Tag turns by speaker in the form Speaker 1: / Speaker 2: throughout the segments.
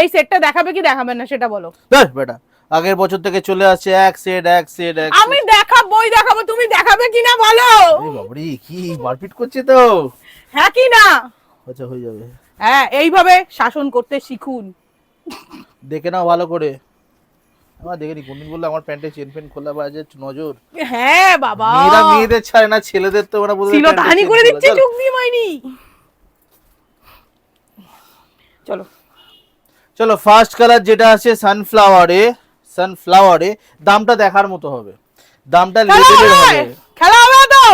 Speaker 1: এই সেটটা দেখাবে কি দেখাবে না সেটা বলো।
Speaker 2: ধর বেটা। আগের বছর থেকে চলে আসছে এক সেট এক সেট এক
Speaker 1: আমি দেখাবোই দেখাবো তুমি দেখাবে কিনা বলো।
Speaker 2: এই বাবারে কি মারপিট করছে তো?
Speaker 1: হ্যাঁ কি না?
Speaker 2: আচ্ছা হয়ে যাবে।
Speaker 1: হ্যাঁ এইভাবে শাসন করতে শিখুন।
Speaker 2: দেখে নাও ভালো করে। আমার দেখে নি কোনদিন বললে আমার প্যান্টে চেন ফেন খোলা বাজে নজর।
Speaker 1: হ্যাঁ বাবা।
Speaker 2: মেয়েরা মেয়েদের ছাড়ে না ছেলেদের তো ওরা বলবে
Speaker 1: ছিল তাহানি করে। দিচ্ছে। চোখ দিয়ে মাইনি। চলো।
Speaker 2: চলো ফার্স্ট কালার যেটা আছে সানফ্লাওয়ারে সানফ্লাওয়ারে দামটা দেখার মতো হবে। দামটা লেভেলের
Speaker 1: হবে খেলা হবে তো?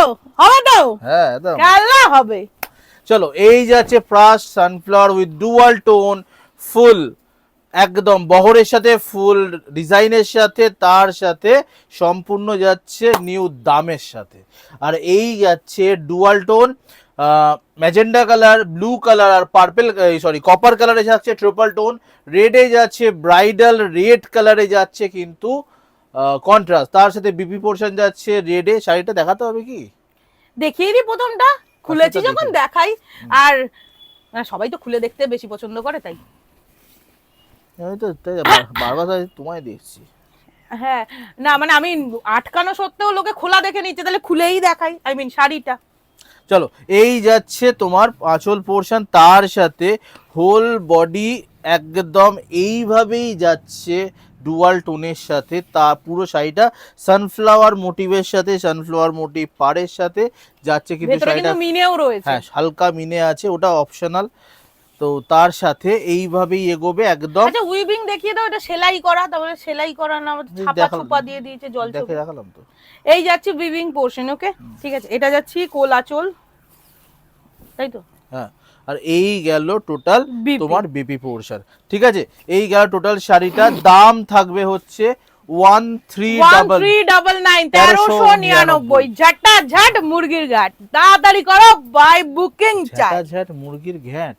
Speaker 1: হবে তো?
Speaker 2: হ্যাঁ একদম।
Speaker 1: খেলা হবে।
Speaker 2: চলো এই যাচ্ছে প্রাস সানফ্লাওয়ার উইথ ডুয়াল টোন ফুল একদম বহরের সাথে ফুল ডিজাইনের সাথে তার সাথে সম্পূর্ণ যাচ্ছে নিউ দামের সাথে। আর এই যাচ্ছে dual tone magenta colour blue colour আর পার্পেল সরি কপার কালারে যাচ্ছে ট্রিপল টোন রেডে যাচ্ছে ব্রাইডাল রেড কালারে যাচ্ছে কিন্তু কন্ট্রাস্ট তার সাথে বিপি পোর্শন যাচ্ছে রেডে শাড়িটা দেখাতে হবে কি?
Speaker 1: দেখিয়ে দিই প্রথমটা। খুলেছি
Speaker 2: আচ্ছা,
Speaker 1: যখন দেখাই। আর সবাই তো খুলে দেখতে বেশি পছন্দ করে তাই।
Speaker 2: আমি তো তাই বারবার তাই তোমায় দেখছি।
Speaker 1: হ্যাঁ না মানে আমি আটকানো সত্ত্বেও লোকে খোলা দেখে নিচ্ছে তাহলে খুলেই দেখাই আই মিন শাড়িটা।
Speaker 2: চলো এই যাচ্ছে তোমার আঁচল পোর্শন তার সাথে হোল বডি একদম এইভাবেই যাচ্ছে ডুয়াল টোনের সাথে তা পুরো শাড়িটা সানফ্লাওয়ার মোটিভের সাথে সানফ্লাওয়ার মোটিভ পাড়ের সাথে যাচ্ছে কিন্তু শাড়িটা
Speaker 1: মিনেও রয়েছে।
Speaker 2: হ্যাঁ হালকা মিনে আছে ওটা অপশনাল তো তার সাথে এইভাবেই এগোবে একদম।
Speaker 1: আচ্ছা উইভিং দেখিয়ে দাও এটা সেলাই করা তারপরে সেলাই করা না ছাপা ছুপা দিয়ে দিয়েছে জল।
Speaker 2: দেখে দেখালাম তো।
Speaker 1: এই যাচ্ছে উইভিং পোর্শন ওকে ঠিক আছে এটা যাচ্ছি কোল আঁচল তাই তো?
Speaker 2: হ্যাঁ আর এই গেল টোটাল তোমার বিপি পোর্শন ঠিক আছে এই গেল টোটাল শাড়িটার দাম থাকবে হচ্ছে one three double
Speaker 1: double nine তেরোশো নিরানব্বই। ঝাটা ঝাট মুরগির ঘাট। তাড়াতাড়ি করো বাই বুকিং চাই
Speaker 2: ঝ্যাট মুরগির ঘ্যাট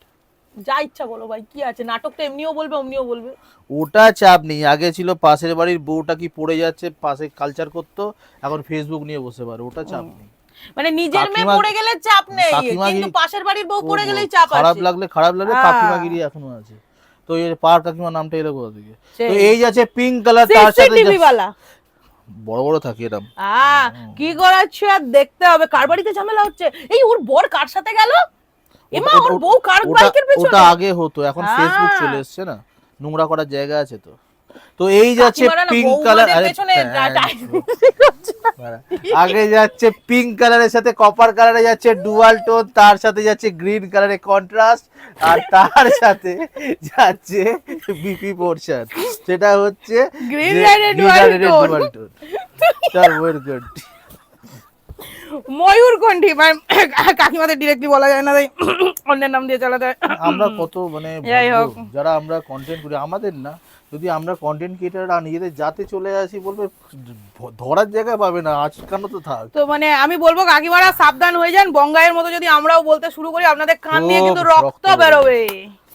Speaker 1: যা ইচ্ছা বলো ভাই কি আছে? এমনিও বলবে অমনিও বলবে।
Speaker 2: ওটা চাপ নেই। আগে ছিল পাশের বাড়ির বউটা কি পড়ে যাচ্ছে পাশে কালচার করতো এখন ফেসবুক নিয়ে বসে পারে ওটা চাপ নেই।
Speaker 1: মানে নিজের মেয়ে পড়ে গেলে চাপ নেই কিন্তু পাশের বাড়ির বউ পড়ে গেলেই চাপ
Speaker 2: খারাপ লাগলে খারাপ লাগলে
Speaker 1: হ্যাঁ।
Speaker 2: কাকিমাগিরি এখনও আছে। তো এই পার কাকিমা নামটা এলো কোথা থেকে? তো এই যাচ্ছে পিঙ্ক কালার তার সাথে বড় বড় থাকে এরম।
Speaker 1: আ কি করাচ্ছে আর দেখতে হবে। কার বাড়িতে ঝামেলা হচ্ছে? এই ওর বর কার সাথে গেল? এমা
Speaker 2: ওটা-
Speaker 1: বউ কার বাইকের পেছনে?
Speaker 2: ওটা আগে হতো এখন ফেসবুক
Speaker 1: হ্যাঁ।
Speaker 2: চলে এসছে না? নোংরা করার জায়গা আছে তো। তো এই যাচ্ছে পিঙ্ক কালার হ্যাঁ, হ্যাঁ। আগে যাচ্ছে পিঙ্ক কালারের সাথে কপার কালারে যাচ্ছে ডুয়াল টোন তার সাথে যাচ্ছে গ্রিন কালারের কন্ট্রাস্ট আর তার সাথে যাচ্ছে বিপি পোর্শন সেটা হচ্ছে
Speaker 1: dual tone।
Speaker 2: চল গুড
Speaker 1: ময়ূরকণ্ঠী মানে কাকিমাদের ডিরেক্টলি বলা যায় না তাই অন্যের নাম দিয়ে চালাতে হয়।
Speaker 2: আমরা কত মানে
Speaker 1: যাই হোক।
Speaker 2: যারা আমরা কন্টেন্ট করি আমাদের না যদি আমরা কন্টেন্ট ক্রিয়েটাররা নিজেদের যাতে চলে আসি বলবে ধরার জায়গা পাবে না আজকানো তো থাক।
Speaker 1: তো মানে আমি বলব কাকিমারা সাবধান হয়ে যান বঙ্গায়ের মতো যদি আমরাও বলতে শুরু করি আপনাদের কান দিয়ে
Speaker 2: খুব
Speaker 1: কিন্তু
Speaker 2: রক্ত
Speaker 1: বেরোবে।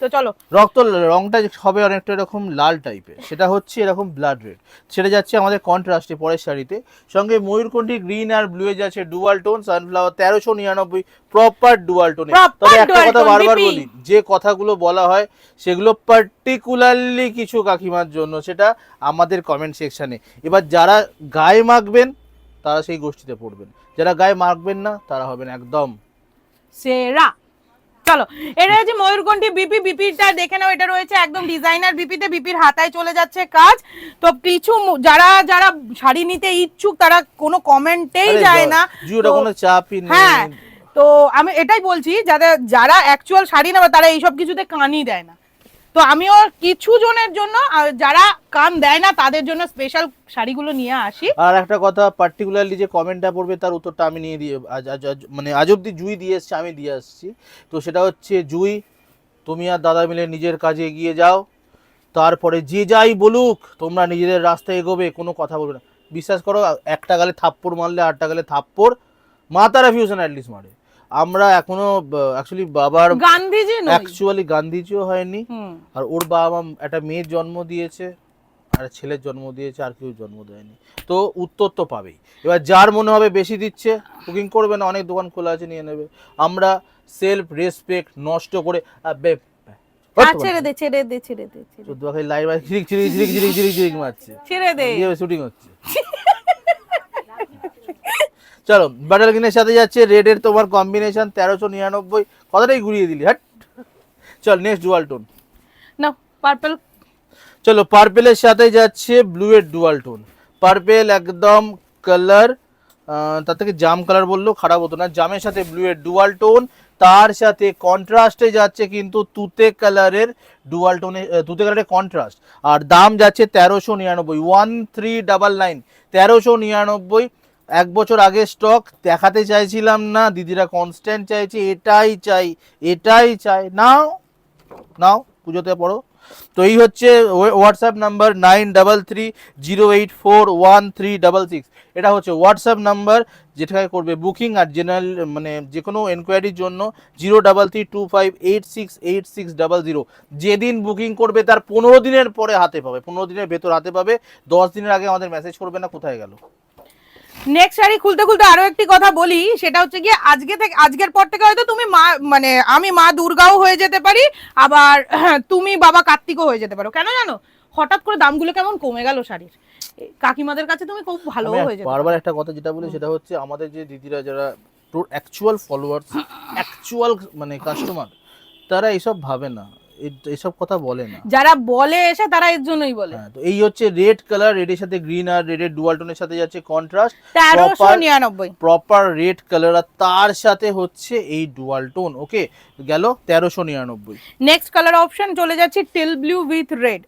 Speaker 1: তো চলো।
Speaker 2: রক্ত রংটা হবে অনেকটা এরকম লাল টাইপের সেটা হচ্ছে এরকম ব্লাড রেড সেটা যাচ্ছে আমাদের কন্ট্রাস্টে পরের শাড়িতে। সঙ্গে ময়ূরকণ্ঠী গ্রিন আর ব্লু এ যাচ্ছে ডুয়াল টোন সানফ্লাওয়ার তেরোশো নিরানব্বই প্রপার ডুয়াল টোনে তবে একটা কথা বারবার বলি যে কথাগুলো বলা হয় সেগুলো পার্টিকুলারলি কিছু কাকিমার জন্য সেটা আমাদের কমেন্ট সেকশনে এবার যারা গায়ে মাখবেন তারা সেই গোষ্ঠীতে পড়বেন। যারা গায়ে মাখবেন না তারা হবেন একদম
Speaker 1: সেরা। চলো। এটা হচ্ছে ময়ূরকণ্ঠী বিপি। বিপিটা দেখে নাও এটা রয়েছে একদম ডিজাইনার বিপিতে। বিপির হাতায় চলে যাচ্ছে কাজ। তো কিছু যারা যারা শাড়ি নিতে ইচ্ছুক তারা কোনো কমেন্টেই যায় না।
Speaker 2: কোনো চাপই নেই।
Speaker 1: হ্যাঁ তো আমি এটাই বলছি যাদের যারা অ্যাকচুয়াল শাড়ি নেবে তারা এইসব কিছুতে কানই দেয় না। তো আমিও কিছু জনের জন্য যারা কান দেয় না, তাদের জন্য স্পেশাল শাড়িগুলো নিয়ে আসি।
Speaker 2: আর একটা কথা পার্টিকুলারলি যে কমেন্টটা পড়বে, তার উত্তরটা আমি নিয়ে দিয়ে মানে আজ অব্দি জুই দিয়ে এসছে, আমি দিয়ে আসছি। তো সেটা হচ্ছে, জুই, তুমি আর দাদা মিলে নিজের কাজে এগিয়ে যাও। তারপরে যে যাই বলুক, তোমরা নিজেদের রাস্তায় এগোবে, কোনো কথা বলবে না। বিশ্বাস করো, একটা গালে থাপ্পড় মারলে আটটা গালে থাপ্পড় মা তারা ফিউশন অ্যাটলিস্ট মারে। আমরা এখনও অ্যাকচুয়ালি বাবার
Speaker 1: গান্ধীজি
Speaker 2: অ্যাকচুয়ালি গান্ধীজিও হয়নি আর ওর বাবা মা একটা মেয়ের জন্ম দিয়েছে আর ছেলের জন্ম দিয়েছে আর কেউ জন্ম দেয়নি তো উত্তর তো পাবেই এবার যার মনে হবে বেশি দিচ্ছে বুকিং করবে না অনেক দোকান খোলা আছে নিয়ে নেবে আমরা সেলফ রেসপেক্ট নষ্ট করে
Speaker 1: ছেড়ে দে ছেড়ে দে ছেড়ে দে ছেড়ে দে।
Speaker 2: চোদ্দ লাইভ ঝিরিক ঝিরিক ঝিরিক ঝিরিক ঝিরিক ঝিরিক মারছে
Speaker 1: ছেড়ে দে
Speaker 2: শুটিং হচ্ছে চলো বাটার গ্রিনের সাথে যাচ্ছে রেডের তোমার কম্বিনেশন তেরোশো নিরানব্বই। কতটাই ঘুরিয়ে দিলি হ্যাট চল নেক্সট ডুয়াল টোন
Speaker 1: না পার্পল
Speaker 2: চলো পার্পেলের সাথে যাচ্ছে ব্লু এর ডুয়াল টোন পার্পেল একদম কালার তার থেকে জাম কালার বললেও খারাপ হতো না। জামের সাথে ব্লু এর ডুয়াল টোন তার সাথে কন্ট্রাস্টে যাচ্ছে কিন্তু তুতে কালারের ডুয়াল টোনে তুতে কালারের কন্ট্রাস্ট আর দাম যাচ্ছে তেরোশো নিরানব্বই ওয়ান থ্রি ডাবল নাইন তেরোশো নিরানব্বই এক বছর আগে স্টক দেখাতে চাইছিলাম না, দিদিরা কনস্ট্যান্ট চাইছে, এটাই চাই এটাই চাই। নাও নাও, পুজোতে পড়ো। তো এই হচ্ছে WhatsApp number nine double three zero eight four one three double six এটা হচ্ছে হোয়াটসঅ্যাপ নাম্বার যেটাকে করবে বুকিং আর জেনারেল মানে যে কোনো এনকোয়ারির জন্য zero double three two five eight six eight six double zero যেদিন বুকিং করবে তার পনেরো দিনের পরে হাতে পাবে, পনেরো দিনের ভেতর হাতে পাবে, দশ দিনের আগে আমাদের মেসেজ করবে না, কোথায় গেল?
Speaker 1: নেক্সট শাড়ি খুলতে খুলতে আরও একটি কথা বলি সেটা হচ্ছে গিয়ে আজকে থেকে আজকের পর থেকে হয়তো তুমি মা মানে আমি মা দুর্গাও হয়ে যেতে পারি আবার তুমি বাবা কার্তিকও হয়ে যেতে পারো। কেন জানো? হঠাৎ করে দামগুলো কেমন কমে গেল শাড়ির। কাকিমাদের কাছে তুমি খুব ভালো হয়ে পারো।
Speaker 2: বারবার একটা কথা যেটা বলি সেটা হচ্ছে আমাদের যে দিদিরা যারা অ্যাকচুয়াল ফলোয়ার্স অ্যাকচুয়াল মানে কাস্টমার তারা এইসব ভাবে না। এ- এইসব কথা বলে না।
Speaker 1: যারা বলে এসে তারা এর জন্যই বলে।
Speaker 2: হ্যাঁ তো এই হচ্ছে রেড কালার রেডের সাথে গ্রিন আর রেডের ডুয়াল টোনের সাথে যাচ্ছে কন্ট্রাস্ট প্রপার রেড কালার আর তার সাথে হচ্ছে এই ডুয়াল টোন ওকে গেল তেরোশো নিরানব্বই।
Speaker 1: নেক্সট কালার অপশন চলে যাচ্ছে টিল ব্লু উইথ রেড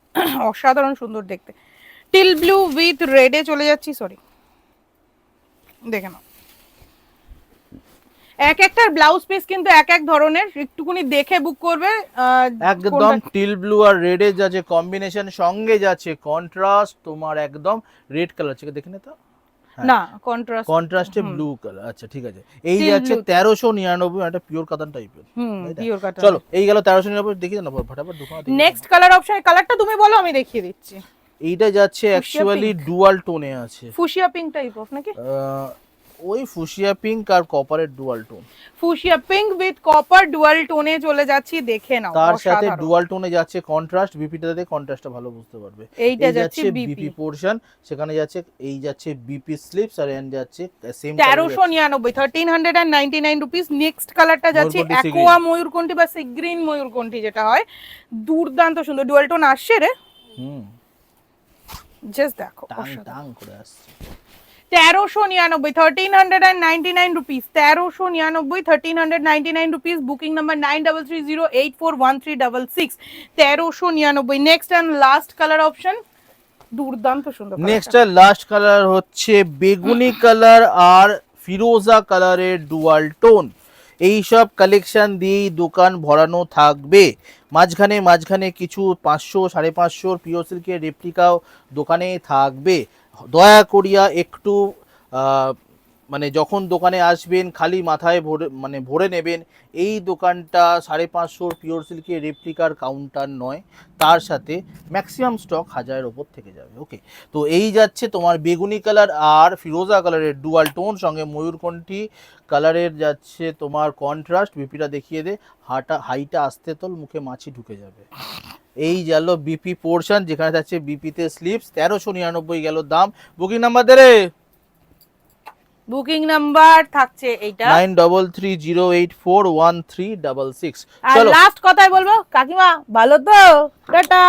Speaker 1: অসাধারণ সুন্দর দেখতে। টিল ব্লু উইথ রেডে চলে যাচ্ছি সরি দেখে নাও। এক একটার ব্লাউজ পিস কিন্তু এক এক ধরনের একটুকুনি দেখে বুক করবে
Speaker 2: একদম টিল ব্লু আর রেডের যাচ্ছে কম্বিনেশন সঙ্গে যাচ্ছে কন্ট্রাস্ট তোমার একদম রেড কালার থেকে দেখে তো। হ্যাঁ।
Speaker 1: না কন্ট্রাস্ট
Speaker 2: কন্ট্রাস্টে ব্লু কালার আচ্ছা ঠিক আছে। এই যাচ্ছে
Speaker 1: blue।
Speaker 2: তেরোশো নিরানব্বই একটা পিওর কাতান টাইপের
Speaker 1: হুম পিওর কাটার
Speaker 2: চলো এই গেল তেরোশো নিরানব্বই দেখি না ফটাফট দেখি।
Speaker 1: নেক্সট কালার অপশন কালারটা তুমি বলো আমি দেখিয়ে দিচ্ছি।
Speaker 2: এইটা যাচ্ছে অ্যাকচুয়ালি ডুয়াল টোনে আছে।
Speaker 1: ফুশিয়া পিঙ্ক টাইপ অফ নাকি?
Speaker 2: ওই ফুশিয়া পিঙ্ক আর কপারের dual tone
Speaker 1: fuchsia pink with copper dual টোনে চলে যাচ্ছি দেখে নাও
Speaker 2: তার সাথে। ডুয়াল টোনে যাচ্ছে কন্ট্রাস্ট বিপিটাতে কন্ট্রাস্টটা ভালো বুঝতে পারবে।
Speaker 1: এইটা যাচ্ছে
Speaker 2: বিপি পোর্শন সেখানে যাচ্ছে এই যাচ্ছে বিপি স্লিপস আর এন্ড যাচ্ছে সেম
Speaker 1: তেরোশো নিরানব্বই thirteen hundred and ninety nine rupees next কালারটা যাচ্ছে অ্যাকোয়া ময়ূরকণ্ঠী বা সি গ্রিন ময়ূরকণ্ঠী যেটা হয়। দুর্দান্ত সুন্দর ডুয়াল টোন আসছে রে।
Speaker 2: হুম।
Speaker 1: জাস্ট দেখো।
Speaker 2: টাং করে আসছে।
Speaker 1: তেরোশো নিরানব্বই thirteen hundred and ninety nine rupees তেরোশো নিরানব্বই thirteen hundred ninety nine rupees booking number nine double three zero eight four one three double six তেরোশো নিরানব্বই next and last colour option দুর্দান্ত সুন্দর
Speaker 2: নেক্সট আর লাস্ট কালার হচ্ছে বেগুনি colour আর ফিরোজা কালারের dual tone এই সব কালেকশন দিয়েই দোকান ভরানো থাকবে। মাঝখানে মাঝখানে কিছু পাঁচশো সাড়ে পাঁচশোর পিও সিল্কের রেপ্লিকাও দোকানে থাকবে। দয়া করিয়া একটু মানে যখন দোকানে আসবেন, খালি মাথায় ভরে মানে ভরে নেবেন, এই দোকানটা সাড়ে পাঁচশোর পিওর সিল্কের রেপ্লিকার কাউন্টার নয়, তার সাথে ম্যাক্সিমাম স্টক হাজারের ওপর থেকে যাবে ওকে তো এই যাচ্ছে তোমার বেগুনি কালার আর ফিরোজা কালারের ডুয়াল টোন সঙ্গে ময়ূরকণ্ঠী কালারের যাচ্ছে তোমার কন্ট্রাস্ট বিপিটা দেখিয়ে দে, হাটা হাইটা আসতে তোল, মুখে মাছি ঢুকে যাবে। এই গেল বিপি পোর্শন যেখানে যাচ্ছে বিপিতে স্লিপস তেরোশো নিরানব্বই গেল দাম। বুকিং নাম্বার দেরে
Speaker 1: বুকিং নাম্বার থাকছে এইটা।
Speaker 2: Nine double three zero eight four one three double six
Speaker 1: আর লাস্ট কথাই বলব কাকিমা ভালো তো? টাটা।